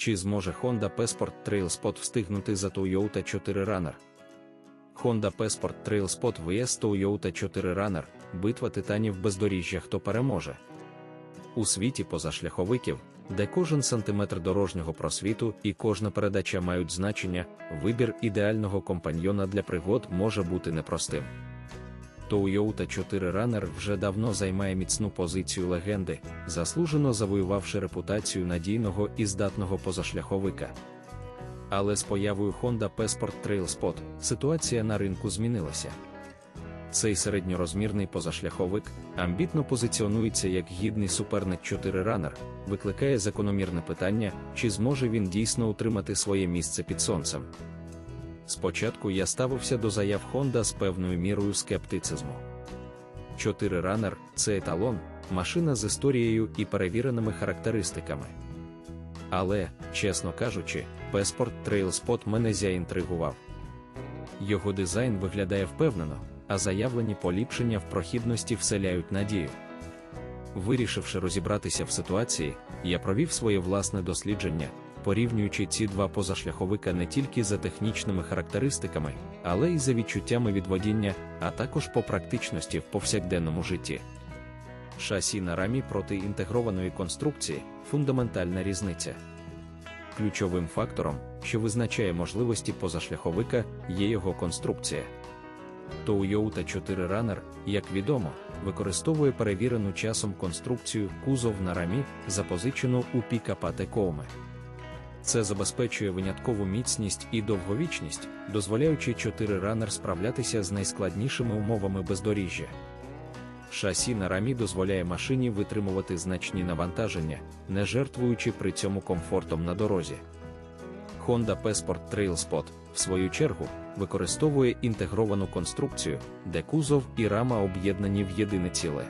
Чи зможе Honda Passport Trailspot встигнути за Toyota 4 Runner? Honda Passport Trailspot vs Toyota 4 Runner – битва титанів бездоріжжя хто переможе. У світі позашляховиків, де кожен сантиметр дорожнього просвіту і кожна передача мають значення, вибір ідеального компаньйона для пригод може бути непростим. Toyota 4 Runner вже давно займає міцну позицію легенди, заслужено завоювавши репутацію надійного і здатного позашляховика. Але з появою Honda Passport Trailspot ситуація на ринку змінилася. Цей середньорозмірний позашляховик амбітно позиціонується як гідний суперник 4 Runner, викликає закономірне питання, чи зможе він дійсно утримати своє місце під сонцем. Спочатку я ставився до заяв Honda з певною мірою скептицизму. 4 Runner – це еталон, машина з історією і перевіреними характеристиками. Але, чесно кажучи, Passport Trailspot мене заінтригував. Його дизайн виглядає впевнено, а заявлені поліпшення в прохідності вселяють надію. Вирішивши розібратися в ситуації, я провів своє власне дослідження, порівнюючи ці два позашляховика не тільки за технічними характеристиками, але й за відчуттями від водіння, а також по практичності в повсякденному житті. Шасі на рамі проти інтегрованої конструкції фундаментальна різниця. Ключовим фактором, що визначає можливості позашляховика, є його конструкція. Toyota 4 Runner, як відомо, використовує перевірену часом конструкцію кузов на рамі, запозичену у пікапа Текоуми. Це забезпечує виняткову міцність і довговічність, дозволяючи 4 Runner справлятися з найскладнішими умовами бездоріжжя. Шасі на рамі дозволяє машині витримувати значні навантаження, не жертвуючи при цьому комфортом на дорозі. Honda Passport Trailspot, в свою чергу, використовує інтегровану конструкцію, де кузов і рама об'єднані в єдине ціле.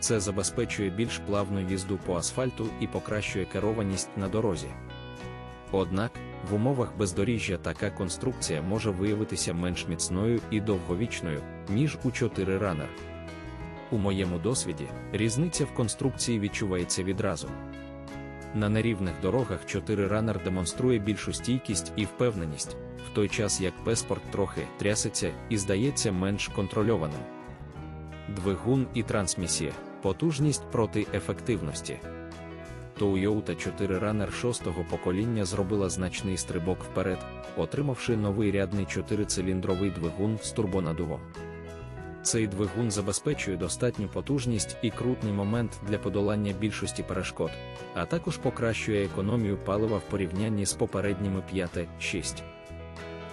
Це забезпечує більш плавну їзду по асфальту і покращує керованість на дорозі. Однак, в умовах бездоріжжя така конструкція може виявитися менш міцною і довговічною, ніж у 4 Runner. У моєму досвіді різниця в конструкції відчувається відразу. На нерівних дорогах 4 Runner демонструє більшу стійкість і впевненість, в той час як Песпорт трохи трясеться і здається менш контрольованим. Двигун і трансмісія потужність проти ефективності. Toyota 4 Runner 6-го покоління зробила значний стрибок вперед, отримавши новий рядний 4-циліндровий двигун з турбонадувом. Цей двигун забезпечує достатню потужність і крутний момент для подолання більшості перешкод, а також покращує економію палива в порівнянні з попередніми 5-6.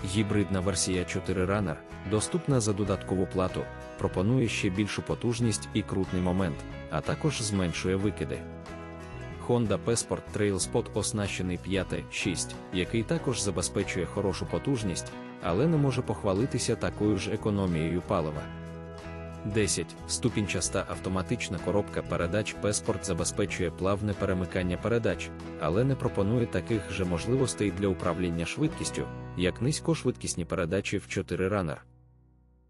Гібридна версія 4 Runner, доступна за додаткову плату, пропонує ще більшу потужність і крутний момент, а також зменшує викиди. Honda Passport Trailspot оснащений 5-6, який також забезпечує хорошу потужність, але не може похвалитися такою ж економією палива. 10. Ступінчаста автоматична коробка передач Passport забезпечує плавне перемикання передач, але не пропонує таких же можливостей для управління швидкістю, як низькошвидкісні передачі в 4 Runner.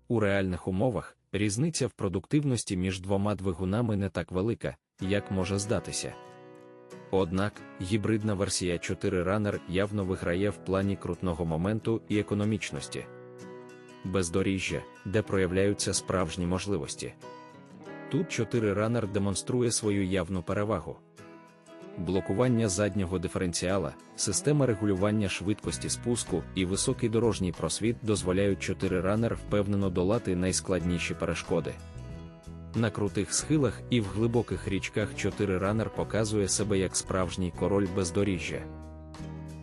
У реальних умовах різниця в продуктивності між двома двигунами не так велика, як може здатися. Однак, гібридна версія 4 Runner явно виграє в плані крутного моменту і економічності. Бездоріжжя, де проявляються справжні можливості. Тут 4 Runner демонструє свою явну перевагу. Блокування заднього диференціала, система регулювання швидкості спуску і високий дорожній просвіт дозволяють 4 Runner впевнено долати найскладніші перешкоди. На крутих схилах і в глибоких річках 4 Runner показує себе як справжній король бездоріжжя.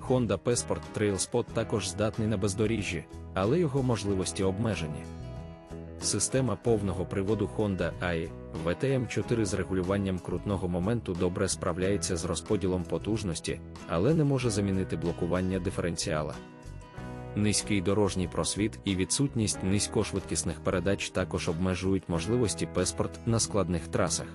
Honda Passport Trailspot також здатний на бездоріжжі, але його можливості обмежені. Система повного приводу Honda AI vtm 4 з регулюванням крутного моменту добре справляється з розподілом потужності, але не може замінити блокування диференціала. Низький дорожній просвіт і відсутність низькошвидкісних передач також обмежують можливості Песпорт на складних трасах.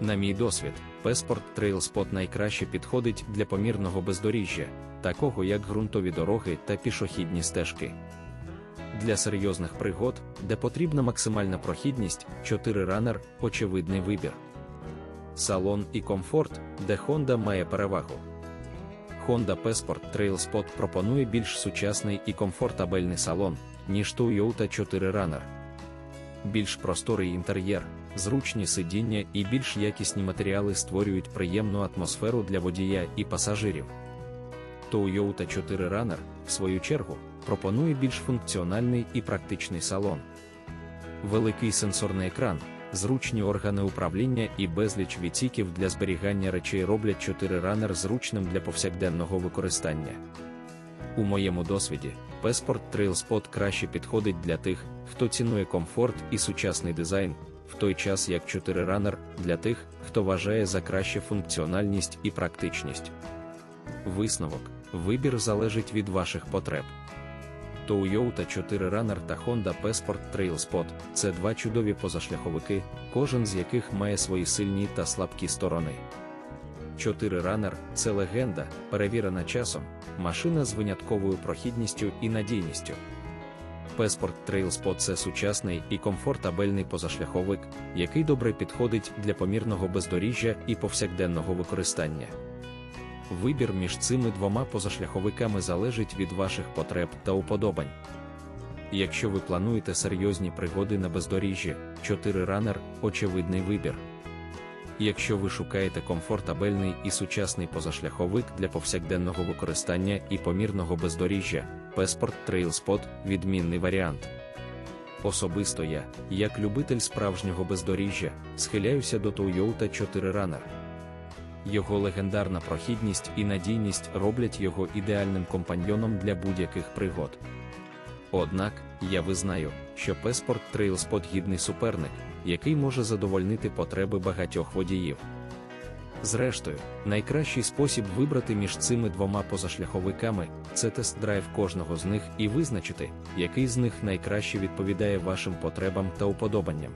На мій досвід, Песпорт Trailspot найкраще підходить для помірного бездоріжжя, такого як ґрунтові дороги та пішохідні стежки. Для серйозних пригод, де потрібна максимальна прохідність, 4 Runner – очевидний вибір. Салон і комфорт, де Honda має перевагу. Honda Passport Trail Spot пропонує більш сучасний і комфортабельний салон, ніж Toyota 4 Runner. Більш просторий інтер'єр, зручні сидіння і більш якісні матеріали створюють приємну атмосферу для водія і пасажирів. Toyota 4 Runner, в свою чергу, пропонує більш функціональний і практичний салон. Великий сенсорний екран, зручні органи управління і безліч відсіків для зберігання речей роблять 4 Runner зручним для повсякденного використання. У моєму досвіді, Passport Trail Spot краще підходить для тих, хто цінує комфорт і сучасний дизайн, в той час як 4 Runner для тих, хто вважає за краще функціональність і практичність. Висновок вибір залежить від ваших потреб. Toyota 4 Runner та Honda Passport Trail Spot – це два чудові позашляховики, кожен з яких має свої сильні та слабкі сторони. 4 Runner – це легенда, перевірена часом, машина з винятковою прохідністю і надійністю. Passport Trail Spot – це сучасний і комфортабельний позашляховик, який добре підходить для помірного бездоріжжя і повсякденного використання. Вибір між цими двома позашляховиками залежить від ваших потреб та уподобань. Якщо ви плануєте серйозні пригоди на бездоріжжі, 4 Runner – очевидний вибір. Якщо ви шукаєте комфортабельний і сучасний позашляховик для повсякденного використання і помірного бездоріжжя, Passport Trail Spot – відмінний варіант. Особисто я, як любитель справжнього бездоріжжя, схиляюся до Toyota 4 Runner. Його легендарна прохідність і надійність роблять його ідеальним компаньйоном для будь-яких пригод. Однак, я визнаю, що Trail Spot гідний суперник, який може задовольнити потреби багатьох водіїв. Зрештою, найкращий спосіб вибрати між цими двома позашляховиками це тест-драйв кожного з них і визначити, який з них найкраще відповідає вашим потребам та уподобанням.